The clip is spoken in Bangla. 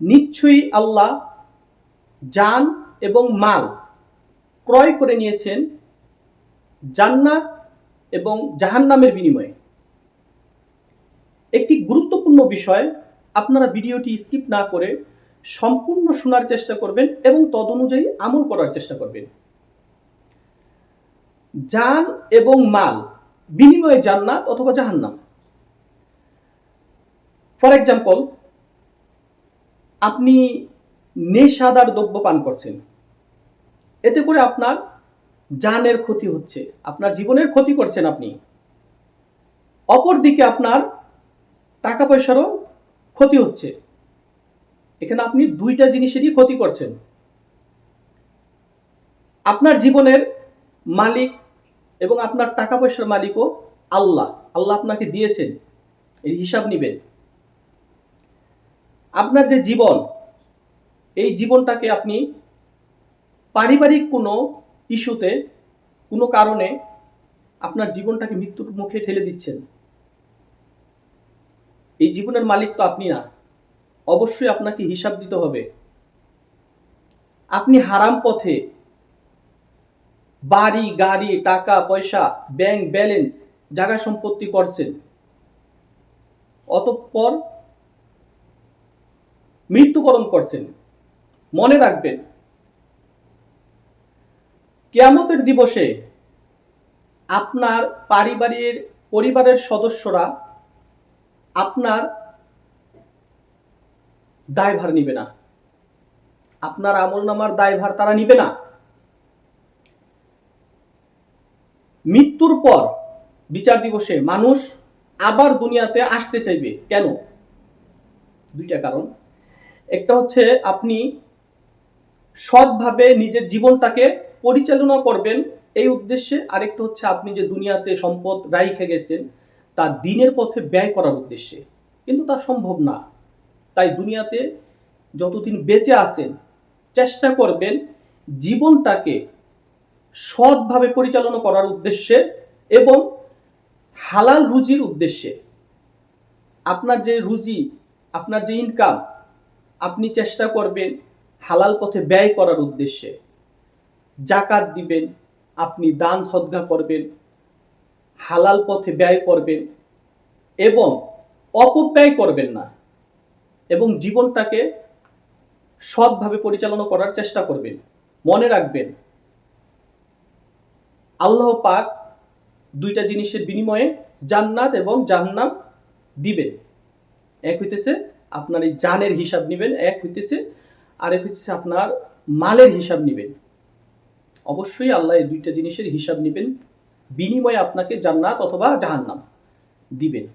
নিশ্চয়ই আল্লাহ জান এবং মাল ক্রয় করে নিয়েছেন জান্নাত এবং জাহান্নামের বিনিময়ে। একটি গুরুত্বপূর্ণ বিষয় আপনারা ভিডিওটি স্কিপ না করে সম্পূর্ণ শোনার চেষ্টা করবেন এবং তদনুযায়ী আমল করার চেষ্টা করবেন। জান এবং মাল, বিনিময়ে জান্নাত অথবা জাহান্নাম। ফর এক্সাম্পল আপনি নেশাদার দ্রব্য পান করছেন। এতে করে আপনার জানের ক্ষতি হচ্ছে, আপনার জীবনের ক্ষতি করছেন আপনি। অপরদিকে আপনার টাকা পয়সারও ক্ষতি হচ্ছে। এখানে আপনি দুইটা জিনিসেরই ক্ষতি করছেন। আপনার জীবনের মালিক এবং আপনার টাকা পয়সার মালিকও আল্লাহ। আল্লাহ আপনাকে দিয়েছেন। এই হিসাব নেবেন। আপনার যে জীবন, এই জীবনটাকে আপনি পারিবারিক কোনো ইস্যুতে, কোনো কারণে আপনার জীবনটাকে মৃত্যুর মুখে ঠেলে দিচ্ছেন। এই জীবনের মালিক তো আপনি না। অবশ্যই আপনাকে হিসাব দিতে হবে। আপনি হারাম পথে বাড়ি, গাড়ি, টাকা, পয়সা ব্যাংক ব্যালেন্স জায়গা সম্পত্তি করছেন। অতঃপর মৃত্যুবরণ করছেন। মনে রাখবেন, কেয়ামতের দিবসে আপনার পারিবারিক পরিবারের সদস্যরা আপনার দায়ভার নিবে না। আপনার আমল নামার দায়ভার তারা নিবে না। মৃত্যুর পর বিচার দিবসে মানুষ আবার দুনিয়াতে আসতে চাইবে। কেন? দুইটা কারণ। একটা হচ্ছে আপনি সৎভাবে নিজের জীবনটাকে পরিচালনা করবেন এই উদ্দেশ্যে, আরেকটা হচ্ছে আপনি যে দুনিয়াতে সম্পদ রাইখে গেছেন, তা দিনের পথে ব্যয় করার উদ্দেশ্যে। কিন্তু তা সম্ভব না। তাই দুনিয়াতে যতদিন বেঁচে আছেন, চেষ্টা করবেন জীবনটাকে সৎভাবে পরিচালনা করার উদ্দেশ্যে এবং হালাল রুজির উদ্দেশ্যে। আপনার যে রুজি, আপনার যে ইনকাম আপনি চেষ্টা করবেন হালাল পথে ব্যয় করার উদ্দেশ্যে। জাকাত দিবেন, আপনি দান সদ্গা করবেন, হালাল পথে ব্যয় করবেন এবং অপব্যয় করবেন না এবং জীবনটাকে সৎভাবে পরিচালনা করার চেষ্টা করবেন। মনে রাখবেন, আল্লাহ পাক দুইটা জিনিসের বিনিময়ে জান্নাত এবং জাহান্নাম দিবেন। এক হইতেছে আপনার এই জানের হিসাব নেবেন, এক হইতেছে আর এক হইতেছে আপনার মালের হিসাব নেবেন। অবশ্যই আল্লাহ এই দুইটা জিনিসের হিসাব নেবেন, বিনিময়ে আপনাকে জান্নাত অথবা জাহান্নাম দিবেন।